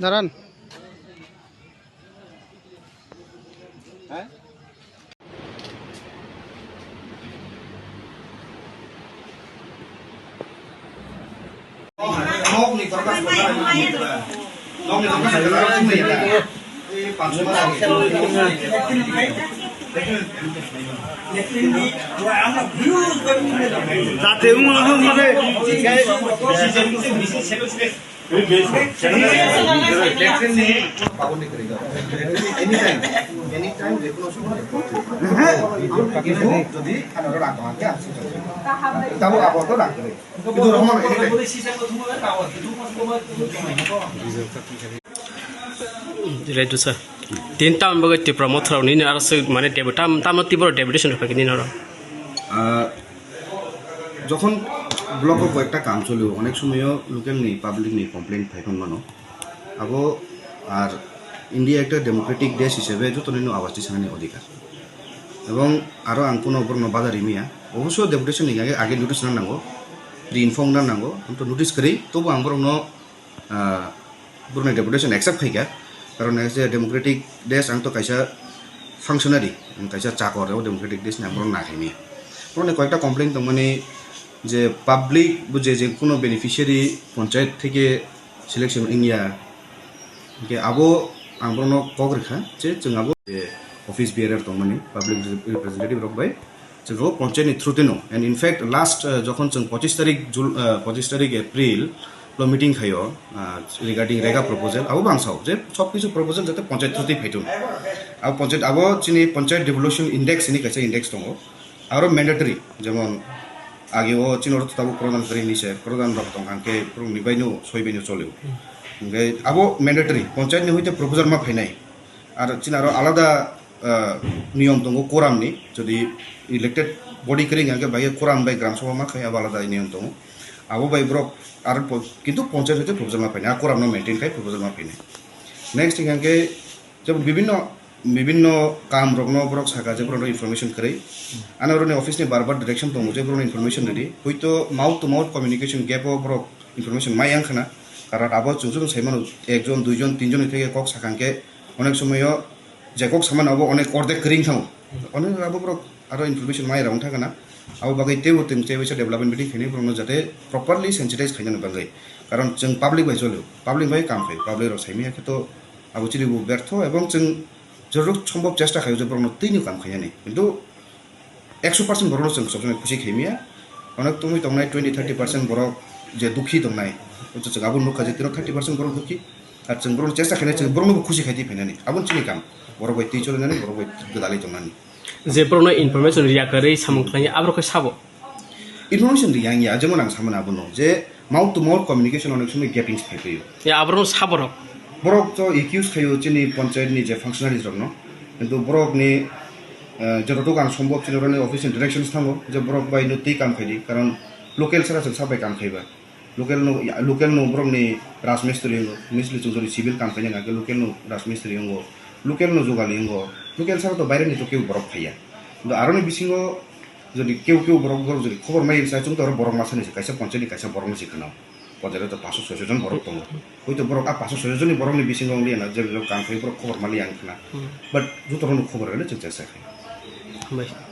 দাঁড়ান যাতে মানে পাবন যদি তাও আপাতত রাখবে কিন্তু রহমান ರಿಲೇಟಿವ್ ಸರ್ ತಿಂತ ಅಂಬಾಗೈತಿ ಪ್ರಮೋದ್ ಸರ್ ನೀನು ಅರಸು ಮನೆ ಡೆಬಿಟ್ ತಾಮತ್ತಿಬ್ಬರು ಡೆಬಿಟೇಷನ್ ಬೇಕಾಗಿ ನೀನು ಅವರು যখন ব্লকর কয়েকটা কাম চলিব। অনেক সময়ও লোকাল নেই পাবলিক নেই কমপ্লেন ফাইফন মানো আবো, আর ইন্ডিয়া একটা ডেমোক্রেটিক দেশ হিসেবে যত নিন আওয়াজটি সামনে অধিকার। এবং আরও আঙ্কুন অপর বাজারি মিয়া অবশ্য ডেপুটেশন আগে আগে নোটিস না নাঙ্গো প্রি ইনফর্ম না নাঙ্গো। কিন্তু নোটিস করি তবু আঙ্গুর ন পুরনো ডেপুটেশন অ্যাকসেপ্ট খাইকা কারণ এসে ডেমোক্রেটিক দেশ আং তো কাইসা ফাংশনারি কাইসা চাকর ডেমোক্রেটিক দেশ আঙ্গুর না খাইমিয়া পুরনো কয়েকটা কমপ্লেন তো মানে যে পাবলিক বুঝে যে কোনো বেনিফিশিয়ারি পঞ্চায়েত থেকে সিলেকশন ইয়া আবো আমরনো কক রেখা, যে जों যে অফিস বিয়ারার তো মানে পাবলিক রিপ্রেজেন্টেটিভ রক বাই जों পঞ্চায়েতনি থ্রুতে নো এন্ড ইনফ্যাক্ট লাস্ট যখন जों পঁচিশ তারিখ জুল পঁচিশ তারিখ এপ্রিল লো মিটিং খাইও রিগার্ডিং রেগা প্রপোজাল আবো বাংসাও, যে সব কিছু প্রপোজাল যাতে পঞ্চায়েত থ্রুতেই ফাইটুন আর পঞ্চায়েত, আবো চিনি পঞ্চায়েত ডেভেলপশন ইন্ডেক্স ইনি কাছে ইন্ডেক্স দো আরও ম্যান্ডেটরি যেমন আগেও চিনোর তাবো প্রদান করে নিছে প্রদান রক্তম হাঙ্কে নিবাইনু, সইবাইনু চলেও। ওই আবো ম্যান্ডেটরি পঞ্চায়েতনি হইতে প্রপোজাল মা ফাইনাই আর চিনারও আলাদা নিয়ম দङ কোরামনি যদি ইলেক্টেড বডি করিং আগে বাইয়ে কোরাম বাই গ্রাম সভা মা খাই আলাদা নিয়ম দङ আবো বাই ব্রক, আর কিন্তু পঞ্চায়েত হইতে প্রপোজাল মা ফাইনাই আর কোরাম মেনটেন খাই প্রপোজাল ফাইনাই নেক্সট ইহাঙ্কে যেমন বিভিন্ন বিভিন্ন কাম रग्न বরক সাকা যে इनफॉर्मेशन ইনফরমেশন করে আনার ऑफिस ने बार बार डायरेक्शन दो जेब्रो इनफॉर्मेशन रेडी हुई तो mouth to mouth communication gap Barak information माइ आंखाना কারণ আবার যোজন সাইমান একজন, দুইজন, তিনজন থেকে কক সাকাঙ্কে অনেক সময় যে কক সামান আবো অনেক অর্ধেক করিং থাকুন অনেক আবো বরক আরও ইনফরমেশন মাই রাউন্ড থাকে না। আবু বাকি তেও তিন তেও এসে ডেভেলপমেন্ট মিটিং খেয়ে বরং যাতে প্রপারলি সেন্সিটাইজ খাইজানো বাগাই কারণ যেন পাবলিক বাই চলেও পাবলিক বাই কাম পাই পাবলিক রাইমি তো আবু চিনি ব্যর্থ এবং যেন જરૂર સંભવ ચેષ્ટા ખાઈ બરોબર તૈનું કામ ખાઈ નહીં কিন্তু একশো পার্সেন্ট বড় লোক সবসময় খুশি খেমিয়া অনেক তুমি তোমায় টোয়েন্টি থার্টি পার্সেন্ট বড় যে দুঃখী তোমায় আবু নুক আছে তিন থার্টি পার্সেন্ট বড় দুঃখী। আর চেন বড় চেষ্টা খেলে চেন বড় খুশি খাইতে ফেনানি আবুন চিনি কাম? বড় বই তুই চলে জানি বড় বই দালি তোমানি যে বড় ইনফরমেশন রিয়া করে সামন খাই আবার সাবো? ইনফরমেশন রিয়া ইয়া যেমন আং সামনে আবুন যে মাউথ টু মাউথ কমিউনিকেশন অনেক সময় গ্যাপিংস থাকে আবার সাবরক borok cho ikus khayo chini panchayat ni je functionalities rokno kintu borok ni jototu kam sombhob chini rokno office in directions thango je borok bai no tei kam khaidi karon local sara sa sabai kam khaiba local no local no borok ni rasmistri ho misli chu jori civil kam khaina ke local no rasmistri ho local no jogali ho local sara to baire ni to keu borok khaiya kintu aroni bisingo যদি কেউ কেউ বরং যদি খবর মাই চাইছো তো বরং মাসে নিছে কাইসা পঞ্চায়েত কাইসা বরং শিখানো पदेर त पासो सोसेजन बरक तंग कोई तो बरक आ पासो सोसेजन बरक ने बिसिंग रंग लिया जब लोग काम खै बरक खबर माली आंखना बट जो तरह खबर है ना चिंता से खै